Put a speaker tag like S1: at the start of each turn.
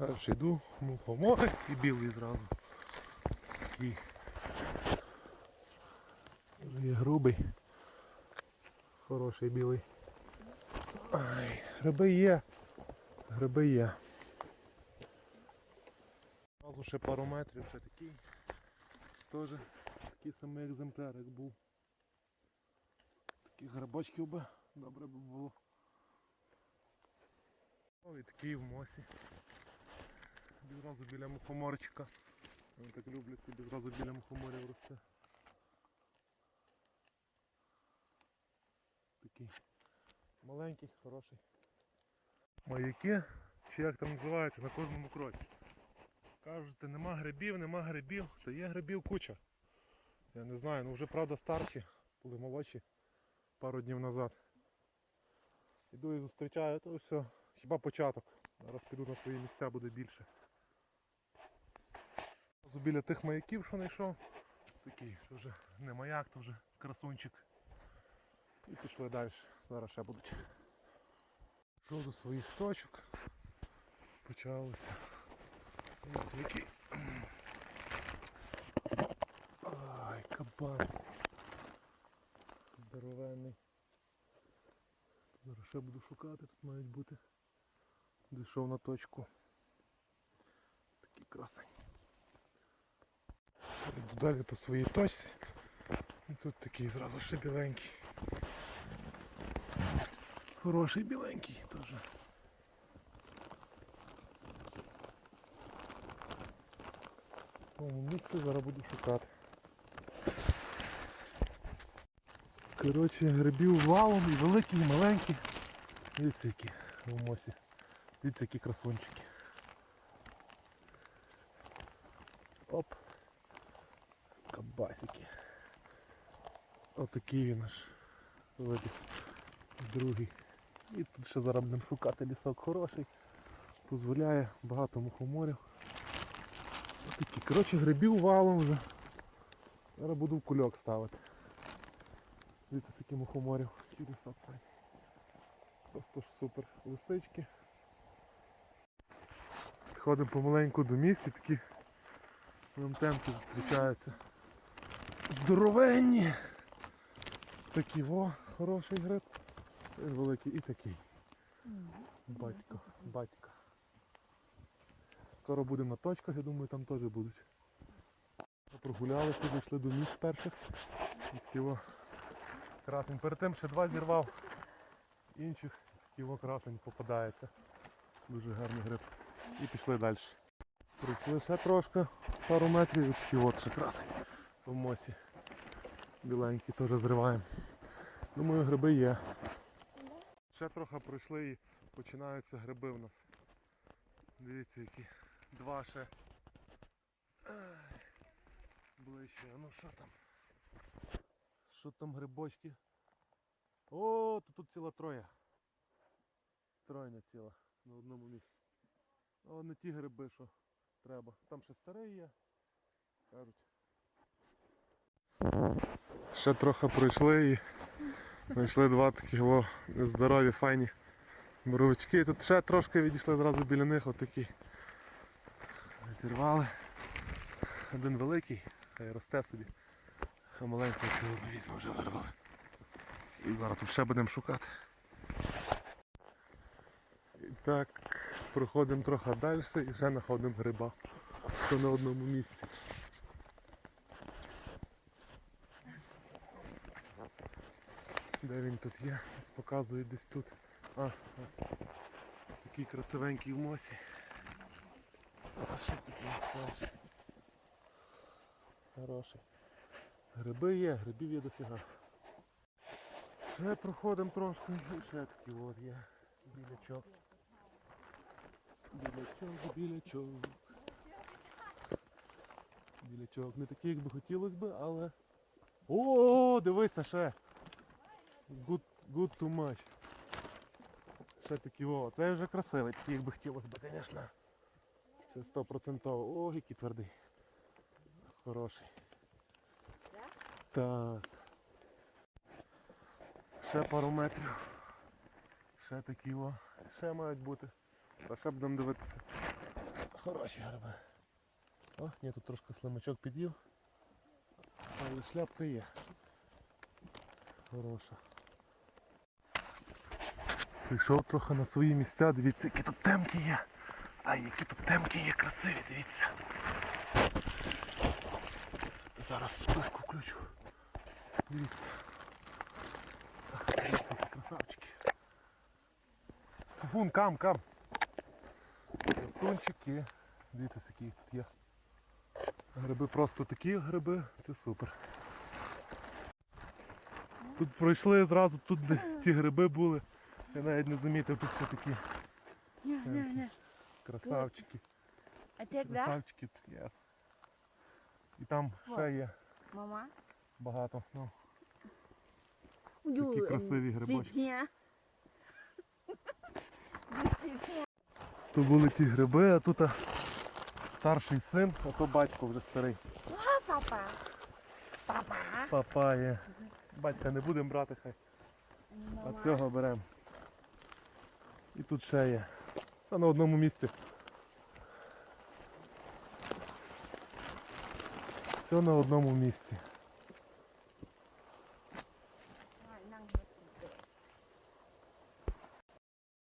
S1: Далі йду, мухомори і білий зразу. Такий. Є грубий. Хороший білий. Ай, гриби є. Гриби є. Зразу ще пару метрів, ще такий. Теж такий самий екземпляр, як був. Таких грибочків би добре би було. О, і такий в мосі. Відразу біля мухоморчика. Вони так люблять собі зразу біля мухоморів росте. Такий маленький, хороший. Маяки, чи як там називається, на кожному кроці. Кажете, нема грибів, нема грибів, та є грибів куча. Я не знаю, ну вже правда старші, були молодші пару днів назад. Іду і зустрічаю, то все, хіба початок. Зараз піду на свої місця буде більше. Біля тих маяків, що знайшов, такий, це вже не маяк, то вже красунчик. І пішли далі. Зараз ще будуть. Пішов до своїх точок. Почалося. Ось який. Ай, кабан. Здоровенний. Зараз ще буду шукати, тут мають бути. Дійшов на точку. Такий красень. Йду далі по своїй точці. І тут такий зразу ще біленький. Хороший біленький теж. Тому місці зараз буду шукати. Коротше, грибів валом і великі, і маленькі. Дивіться які в мосі. Дивіться які красунчики. Оп. Кабасики. Отакий він аж виліз. Другий. І тут ще зараз будемо шукати лісок хороший. Дозволяє багато мухоморів. Отакі. Коротше, грибів валом вже. Зараз буду в кульок ставити. Дивіться, скільки мухоморів. Який лісок. Просто ж супер лисички. Ходимо помаленьку до місця, такі темки зустрічаються. Здоровенні! Такий во, хороший гриб. Великий і такий. Батько, батько. Скоро будемо на точках, я думаю, там теж будуть. Прогулялися, дійшли до місць перших. І такий во красень. Перед тим ще два зірвав. Інших такий во красень попадається. Дуже гарний гриб. І пішли далі. Прийшли ще трошки, пару метрів і от ще красень в мосі. Біленький теж зриваємо. Думаю, гриби є. Ще трохи пройшли і починаються гриби в нас. Дивіться які. Два ще. Ближче. Ну що там? Що там грибочки? О, тут, тут ціла троя. Тройня ціла на одному місці. О, не ті гриби, що треба. Там ще старий є. Кажуть. Ще трохи пройшли і знайшли два такі о, здорові, файні боровички. Тут ще трошки відійшли одразу біля них отакі. Зірвали. Один великий, хай росте собі. А цього не вже вирвали. І зараз тут ще будемо шукати. І так, проходимо трохи далі і ще знаходимо гриба. Все на одному місці. Де він тут є? Ось показує десь тут. А, а. Такий красивенький в мосі. А що тут не скажеш? Хороший. Гриби є, грибів є дофіга. Ще проходимо трошки ще такий от є. Білячок. Білячок, білячок. Білячок. Не такий, як би хотілося би, але... О, дивися ще! Good, good too much. Ще такі, о, це вже красивий, такий, як би хотілося б, звісно. Це 100%. О, який твердий. Хороший. Так. Ще пару метрів. Ще такі о. Ще мають бути. А ще будемо дивитися. Хороші гриби. О, ні, тут трошки слимачок під'їв. Але шляпка є. Хороша. Прийшов трохи на свої місця, дивіться, які тут темки є. А які тут темки є красиві, дивіться. Зараз списку включу. Дивіться. Дивіться, красавчики. Фуфун, кам, кам. Красунчики. Дивіться, які тут є. Гриби просто такі гриби, це супер. Тут пройшли зразу, тут де ті гриби були. Я навіть не замітив, тут все такі красавчики.
S2: А ти да?
S1: Красавчики, yes. І там ще є
S2: Мама?
S1: багато. Ну, Такі красиві грибочки.
S2: Цітня.
S1: то були ті гриби, а тут а, старший син, а то батько вже старий.
S2: А, папа. Папа.
S1: Папа є. Батька не будемо брати хай. А
S2: Мама.
S1: цього беремо. І тут ще є. Це на одному місці. Все на одному місці.